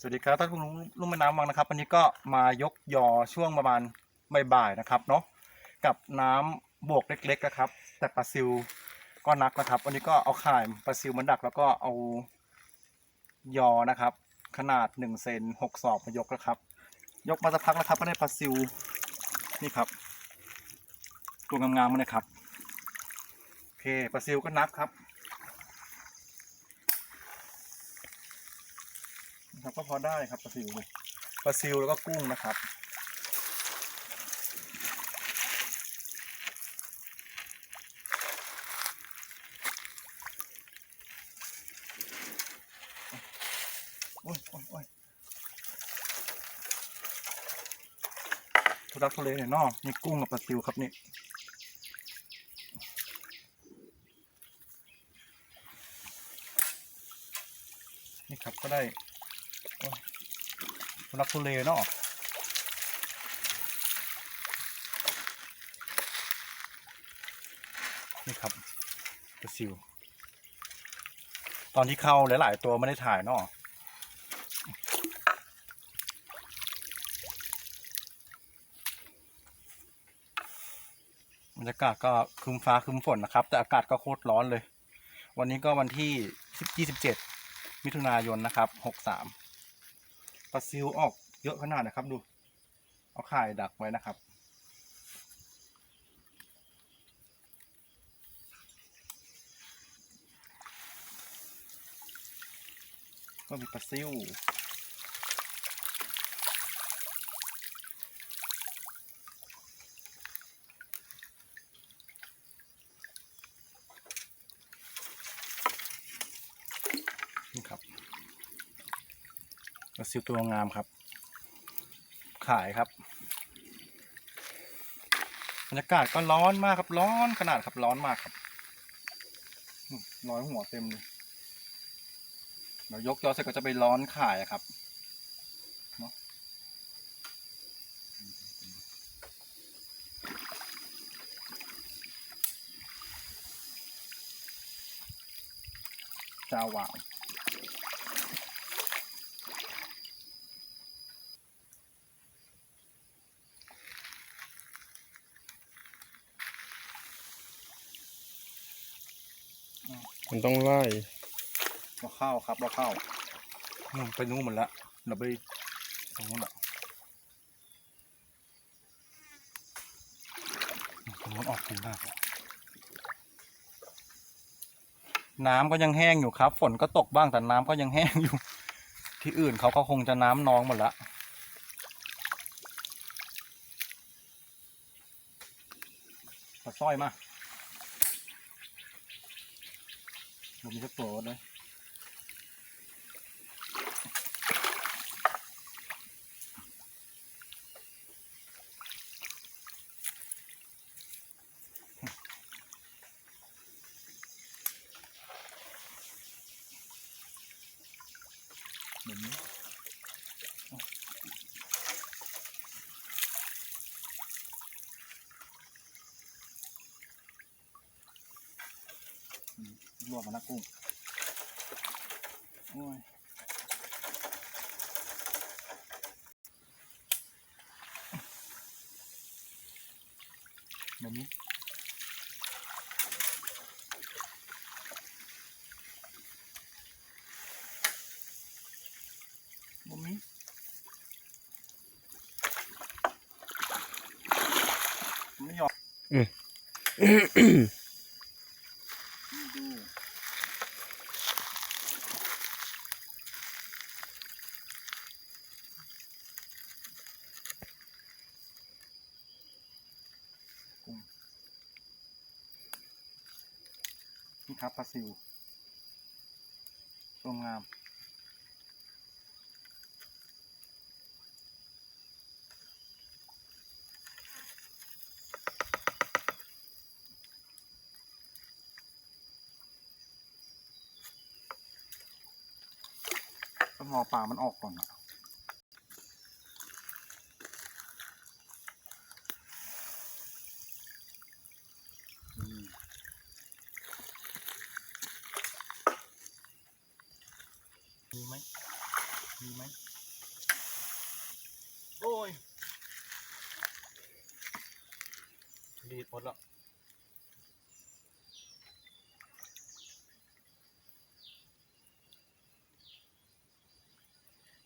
สวัสดีครับท่านผู้ชมลุ่มแม่น้ำวังนะครับวันนี้ก็มายกยอช่วงประมาณบ่ายๆนะครับเนาะกับน้ำบวกเล็กๆนะครับ แต่ปลาซิวก็นักนะครับ วันนี้ก็เอาข่ายปลาซิวมาดักแล้วก็เอายอนะครับ ขนาด1เซน6ศอกมายกนะครับ ยกมาสักพักแล้วครับก็ได้ปลาซิวนี่ครับ ตัวงามๆมาเลยครับโอเคปลาซิวก็นับครับ นะ ครับ ก็พอได้ครับปลาซิวนี่ปลาซิวแล้วก็กุ้งนะครับ โอ้ยโอ้ยโอ้ยทุรักทุเลเนี่ยนอะนี่กุ้งกับปลาซิวครับนี่นี่ครับก็ได้ โอ้ยทุลักทุเลเนาะนี่ครับกระซิว ตอนที่เข้าหลาย ๆ ตัวไม่ได้ถ่ายเนาะบรรยากาศก็คึมฟ้าคึมฝนนะครับ แต่อากาศก็โคตรร้อนเลย วันนี้ก็วันที่ 27 มิถุนายนนะครับหกสาม ลาซิวออกเยอะขนาดนะครับ ดู เอาข่ายดักไว้นะครับ ก็มีปลาซิวนี่ครับ ปลา ซิวตัวงามครับ ขายครับบรรยากาศก็ร้อนมากครับร้อนขนาดครับร้อนมากครับร้อยหัวเต็มเลยเดี๋ยวยกยอเสร็จก็จะไปร้อนขายครับเนาะจ้าวาว มันต้องไล่เราเข้าครับเราเข้านู่นไปนู่นหมดล้วเราไปตรงนู้นอะตรงนู้นออกถึงมากน้ำก็ยังแห้งอยู่ครับ ฝนก็ตกบ้างแต่น้ำก็ยังแห้งอยู่ ที่อื่นเขาก็คงจะน้ำนองหมดละปลาสร้อยมา ผมมีสักตัวเล วกมานะกุ้งโอ้ยแบบนี้บ่มีไม่ยอม ครับปลาซิวตัวงามต้องรอปลามันออกก่อนอะ มีไหมมีไหมโอ้ยดีหมดแล้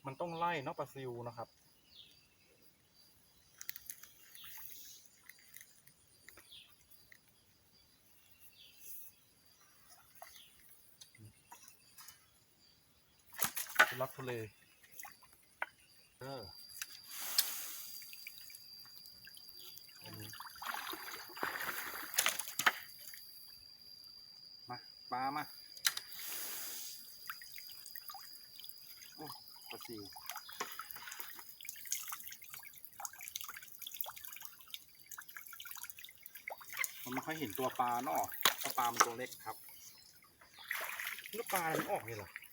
มันต้องไล่นอกปลาซิวนะครับ ทุลักทุเลเอออันนี้มาปลามาโอ้ปลาซิวมันไม่ค่อยเห็นตัวปลาเนาะเพราะปลามันตัวเล็กครับแล้วปลาอะไรมันออกนี่เหรออั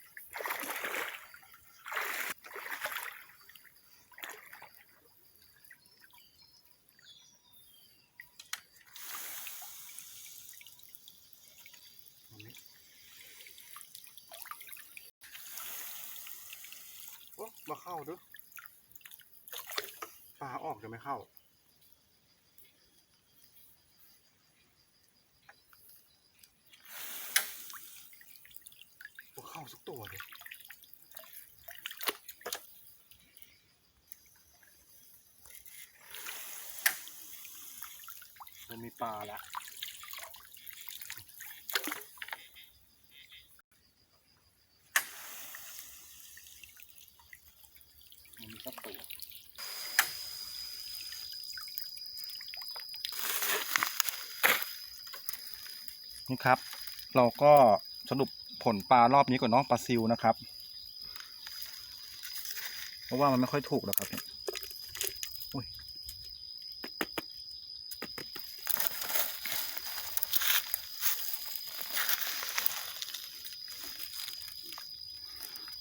โอ้มาเข้าเด้วยปลาออกจะไม่เข้าตัวเข้าสักตัวเลยมันมีปลาแล้ว มันมีสักตัว นี่ครับ เราก็สรุปผลปลารอบนี้ก่อนเนาะปลาซิวนะครับ เพราะว่ามันไม่ค่อยถูกหรอกครับ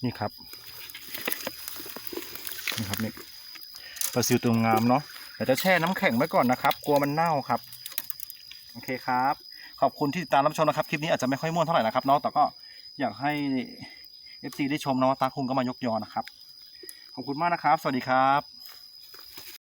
นี่ครับ นี่ครับนี่ปลาซิวตัวงามเนาะเดี๋ยวจะแช่น้ำแข็งไว้ก่อนนะครับ กลัวมันเน่าครับ โอเคครับ ขอบคุณที่ติดตามรับชมนะครับ คลิปนี้อาจจะไม่ค่อยม่วนเท่าไหร่นะครับเนาะแต่ก็อยากให้ FC ได้ชมเนาตาคุงก็มายกยอนะครับ ขอบคุณมากนะครับ สวัสดีครับ